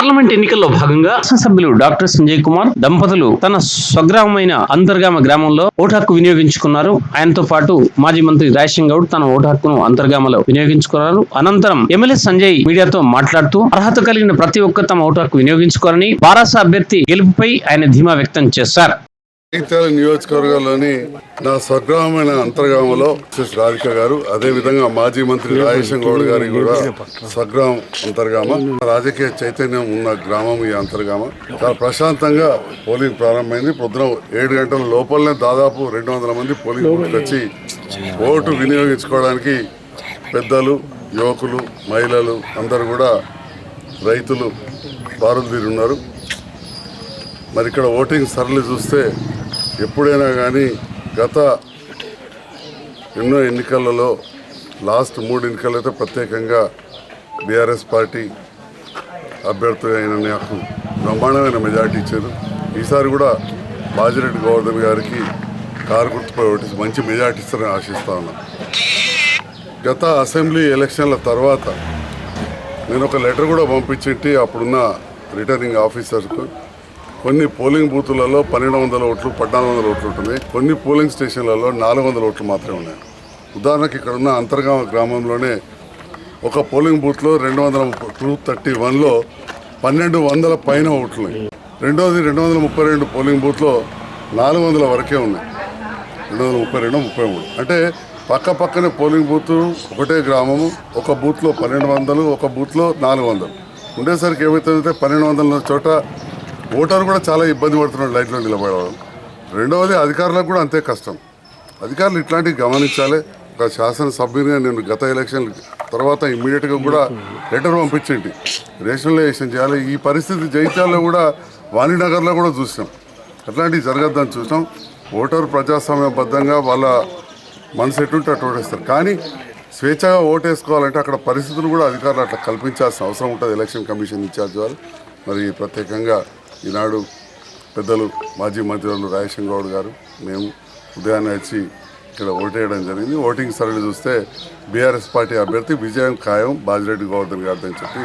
Parliament ఎన్నికల్లో భాగంగా శాసనసభ్యులు డాక్టర్ సంజయ్ కుమార్ దంపతులు తన స్వగ్రామమైన అంతర్గామ గ్రామంలో ఓటు హక్కు వినియోగించుకున్నారు. ఆయనతో పాటు మాజీ మంత్రి రాయసింగ్ గౌడ్ తన ఓటు హక్కును అంతర్గామలో వినియోగించుకున్నారు. అనంతరం ఎమ్మెల్యే సంజయ్ మీడియాతో మాట్లాడుతూ అర్హత కలిగిన ప్రతి ఒక్కరు తమ ఓటు హక్కు వినియోగించుకోవాలని బారాస అభ్యర్థి గెలుపుపై ఆయన ధీమా వ్యక్తం చేశారు. జగిత్యాల నియోజకవర్గంలోని నా స్వగ్రామమైన అంతర్గామంలో మిసెస్ రాధిక గారు అదే విధంగా మాజీ మంత్రి రాజేశం గౌడ్ గారి కూడా స్వగ్రామం అంతర్గామ రాజకీయ చైతన్యం ఉన్న గ్రామం ఈ అంతర్గామ. చాలా ప్రశాంతంగా పోలింగ్ ప్రారంభమైంది. పొద్దున ఏడు గంటల లోపలనే దాదాపు రెండు వందల మంది పోలింగ్ వచ్చి ఓటు వినియోగించుకోవడానికి పెద్దలు యువకులు మహిళలు అందరూ కూడా రైతులు బారులు తీరున్నారు మరి ఇక్కడ ఓటింగ్ సరళి చూస్తే ఎప్పుడైనా కానీ గత ఎన్నో ఎన్నికలలో లాస్ట్ మూడు ఎన్నికలైతే ప్రత్యేకంగా బీఆర్ఎస్ పార్టీ అభ్యర్థి అయిన నాకు బ్రహ్మాండమైన మెజార్టీ ఇచ్చారు. ఈసారి కూడా బాజిరెడ్డి గోవర్ధన్ గారికి కారు గుర్తుపై ఓటి మంచి మెజార్టీ ఇస్తారని ఆశిస్తా ఉన్నాను గత అసెంబ్లీ ఎలక్షన్ల తర్వాత నేను ఒక లెటర్ కూడా పంపించింటి అప్పుడున్న రిటర్నింగ్ ఆఫీసర్కు. కొన్ని పోలింగ్ బూతులలో పన్నెండు వందల ఓట్లు పద్నాలుగు వందల ఓట్లు ఉంటున్నాయి. కొన్ని పోలింగ్ స్టేషన్లలో నాలుగు వందల ఓట్లు మాత్రమే ఉన్నాయి. ఉదాహరణకి ఇక్కడ ఉన్న అంతర్గామ గ్రామంలోనే ఒక పోలింగ్ బూత్లో రెండు వందల టూ థర్టీ వన్లో పన్నెండు వందల పైన ఓట్లు ఉన్నాయి రెండోది రెండు వందల ముప్పై రెండు పోలింగ్ బూత్లో నాలుగు వందల వరకే ఉన్నాయి. రెండు వందల ముప్పై రెండు ముప్పై మూడు. అంటే పక్క పక్కనే పోలింగ్ బూత్ ఒకటే గ్రామము ఒక బూత్లో పన్నెండు వందలు ఒక బూత్లో నాలుగు వందలు. ఉండేసరికి ఏమవుతుందంటే పన్నెండు వందల చోట ఓటర్ కూడా చాలా ఇబ్బంది పడుతున్నాడు లైట్లో నిలబడడం. రెండవది అధికారులకు కూడా అంతే కష్టం. అధికారులు ఇట్లాంటివి గమనించాలి. ఒక శాసనసభ్యునిగా నేను గత ఎలక్షన్ తర్వాత ఇమ్మీడియట్గా కూడా లెటర్ పంపించండి. రేషనలైజేషన్ చేయాలి. ఈ పరిస్థితి జైత్యాల్లో కూడా వాణినగర్లో కూడా చూసాం అట్లాంటివి జరగద్దని చూసాం ఓటర్ ప్రజాస్వామ్యబద్ధంగా వాళ్ళ మనసు ఎటుంటే అటు ఓటేస్తారు. కానీ స్వేచ్ఛగా ఓటేసుకోవాలంటే అక్కడ పరిస్థితులు కూడా అధికారులు అట్లా కల్పించాల్సిన అవసరం ఉంటుంది. ఎలక్షన్ కమిషన్ ఇన్ఛార్జ్ వాళ్ళు. మరి ప్రత్యేకంగా ఈనాడు పెద్దలు మాజీ మంత్రులు రాజేశం గౌడ్ గారు మేము ఉదయాన్నే వచ్చి ఇక్కడ ఓటేయడం జరిగింది. ఓటింగ్ సరళి చూస్తే బీఆర్ఎస్ పార్టీ అభ్యర్థి విజయం ఖాయం బాజిరెడ్డి గోవర్ధన్ గారితో చెప్పి